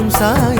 không sai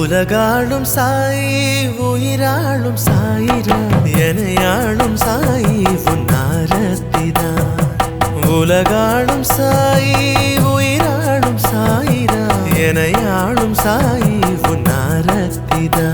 உலகாளும் சாயி உயிராளும் சாயிரா எனையாளும் சாயி உன்னாரத்திதா உலகாளும் சாயி உயிராளும் சாயிரா எனையாளும் சாயி உன்னாரத்திதா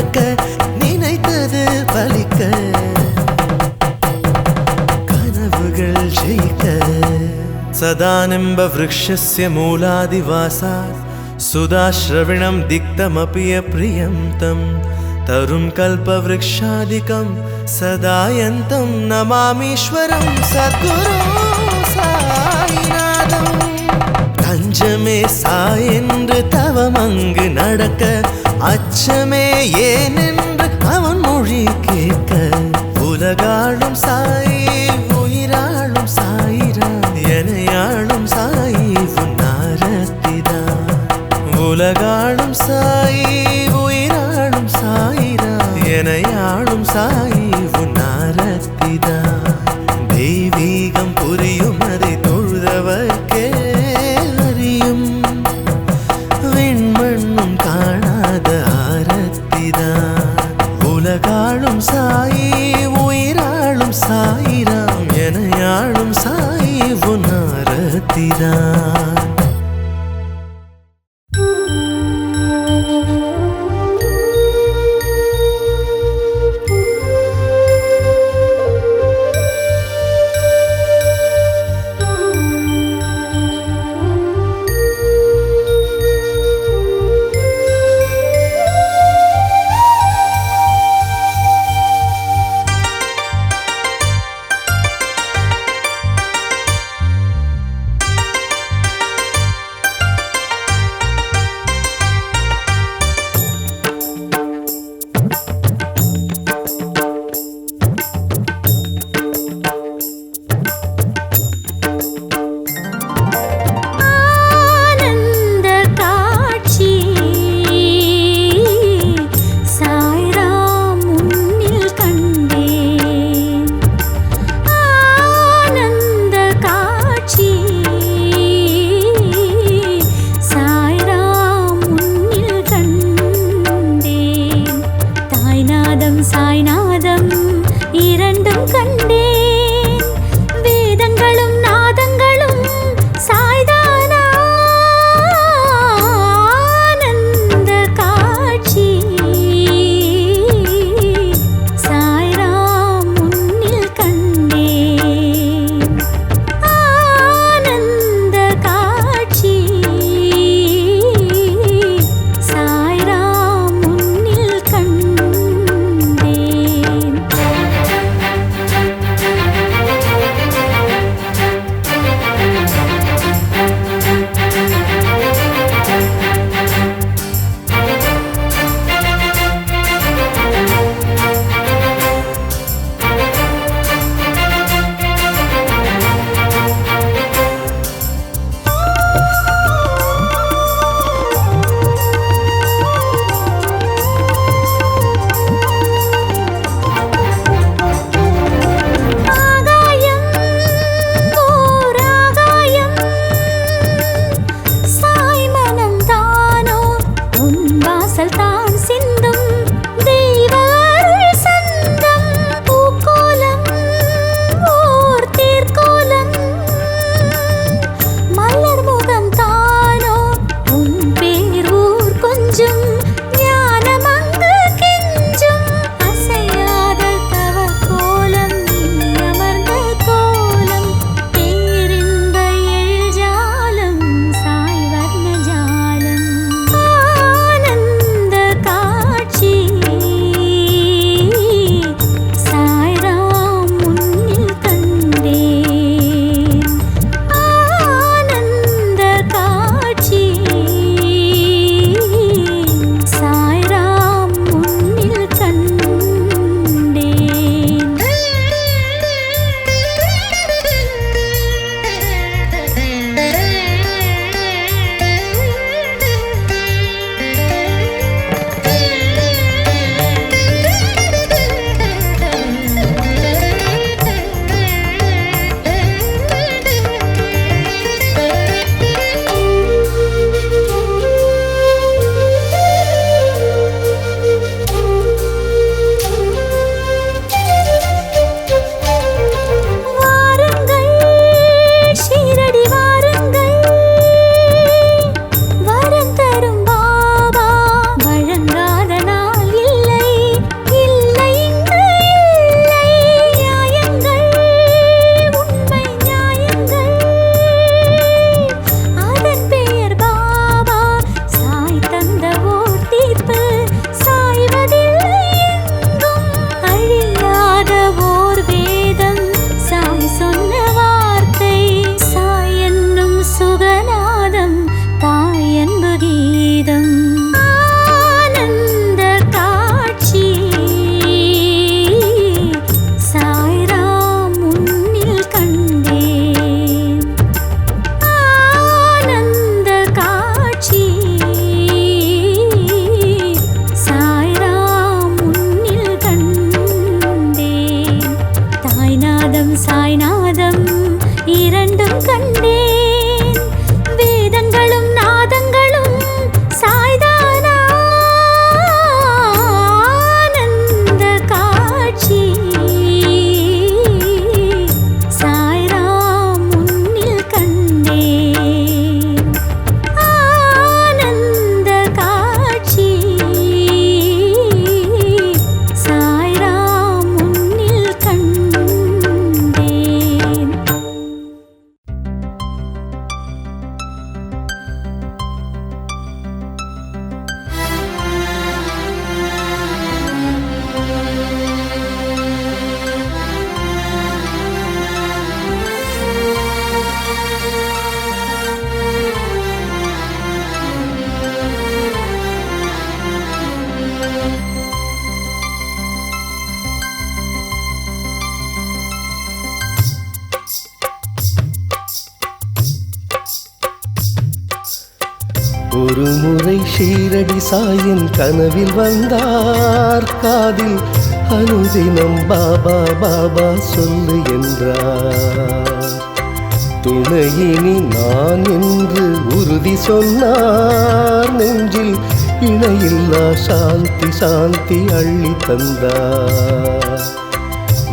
நடக்க நினைத்தது பலிக்க கனவுகள் ஜெயிக்க சதானிம்ப விரக்ஷஸ்ய மூலாதிவாசாத் सुदाश्रविणं दिक्तमपि यप्रियं तं तरुं कल्पवृक्षादिकं सदायन्तं नमामीश्वरं सद्गुरु सायिनादं तञ्जमे सायेन्द्र तव मङ्गु नडक அச்சமே ஏனென்று அவன் மொழி கேட்க உலகாடும் சாயே ஒரு முறை ஷீரடி சாயின் கனவில் வந்தார். காதில் அனுதினம் பாபா பாபா சொல்லு என்றார். துணையினி நான் என்று உறுதி சொன்னார். நெஞ்சில் இணையில்லா சாந்தி சாந்தி அள்ளி தந்தார்.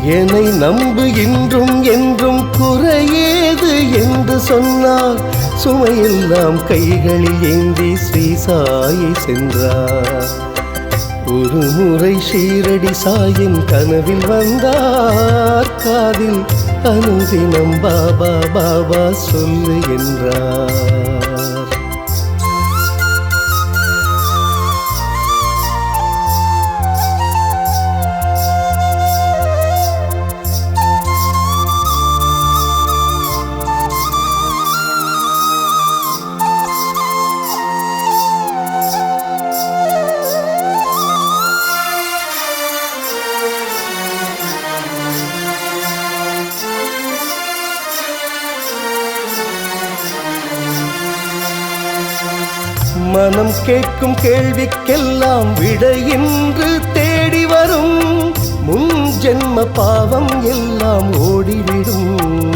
என்னை நம்பு இன்றும் என்றும் குறையேது என்று சொன்னார். சுமையெல்லாம் கைகளில் ஏந்தி ஸ்ரீ சாயை சென்றார். ஒரு முறை ஷீரடி சாயின் கனவில் வந்தார். காதில் அனுதினம் பாபா பாபா சொல்லு என்றார். மனம் கேட்கும் கேள்விக்கெல்லாம் விடையின்று தேடி வரும். முன் ஜென்ம பாவம் எல்லாம் ஓடிவிடும்.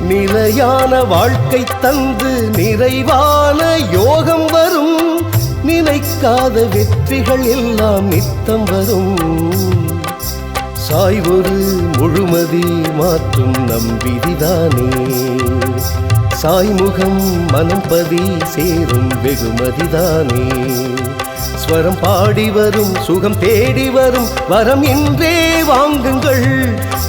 நிலையான வாழ்க்கை தந்து நிறைவான யோகம் வரும். நினைக்காத வெற்றிகள் எல்லாம் நித்தம் வரும். சாய்வொரு முழுமதி மாற்றும் நம் விதிதானே. சாய்முகம் மனம் பதி சேரும் வெகுமதிதானே. ஸ்வரம் பாடி வரும் சுகம் தேடி வரும் வரம் இன்றே வாங்குங்கள்.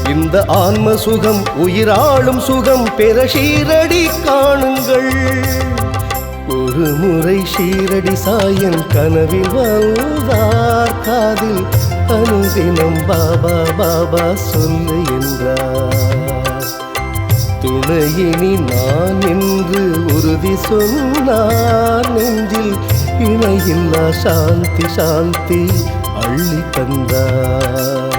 இந்த ஆன்ம சுகம் உயிராளும் சுகம் பெற ஷீரடி காணுங்கள். ஒரு முறை ஷீரடி சாயன் கனவில் வந்தார் காதில் அனுதினம் பாபா பாபா சொல்லு என்றார். துணையினி நான் என்று உறுதி சொன்னார் நெஞ்சில் இணையில்லா சாந்தி சாந்தி அள்ளி தந்தார்.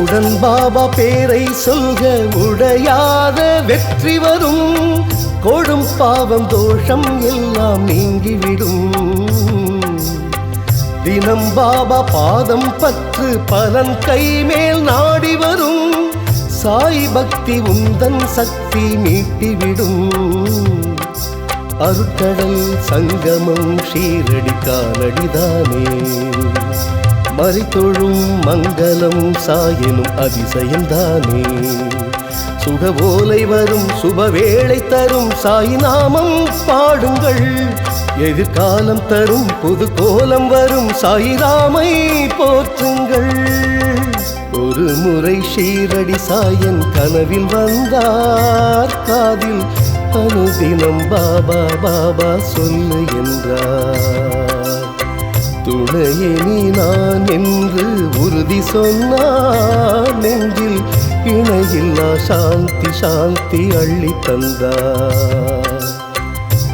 உடன் பாபா பேரை சொல்க உடையாத வெற்றி வரும். கொடும் பாவம் தோஷம் எல்லாம் நீங்கிவிடும். தினம் பாபா பாதம் பற்று பலன் கைமேல் நாடி வரும். சாய் பக்தி உந்தன் சக்தி மீட்டிவிடும். அருட்கடல் சங்கமம் ஷீரடி காலடிதானே. மறித்தொழும் மங்களம் சாயனும் அதிசயம்தானே. சுகபோலை வரும் சுபவேளை தரும் சாய்நாமம் பாடுங்கள். எதிர்காலம் தரும் புது கோலம் வரும் சாயிராமை போற்றுங்கள். ஒரு முறை ஷீரடி சாயன் கனவில் வந்தார். காதில் அனுதினம் பாபா பாபா சொல்லு என்றார். துணையே நீ நான் என்று உறுதி சொன்னார் நெஞ்சில் இணையில்லா சாந்தி சாந்தி அள்ளி தந்தார்.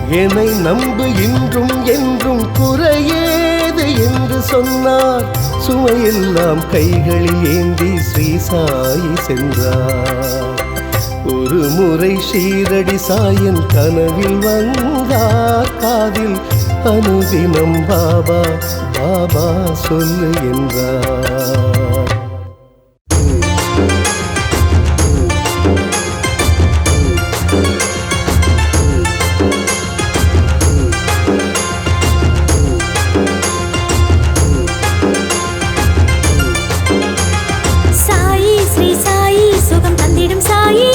என்னை நம்பு இன்றும் என்றும் குறையேது என்று சொன்னார். சுமையெல்லாம் கைகளில் ஏந்தி ஸ்ரீ சாயி சென்றார். ஒரு முறை ஷீரடி சாயன் கனவில் வந்தார். காதில் அனுதினம் பாபா பாபா சொல்லு என்றார். சாயி ஸ்ரீ சாயி சுகம் தந்திடும் சாயி.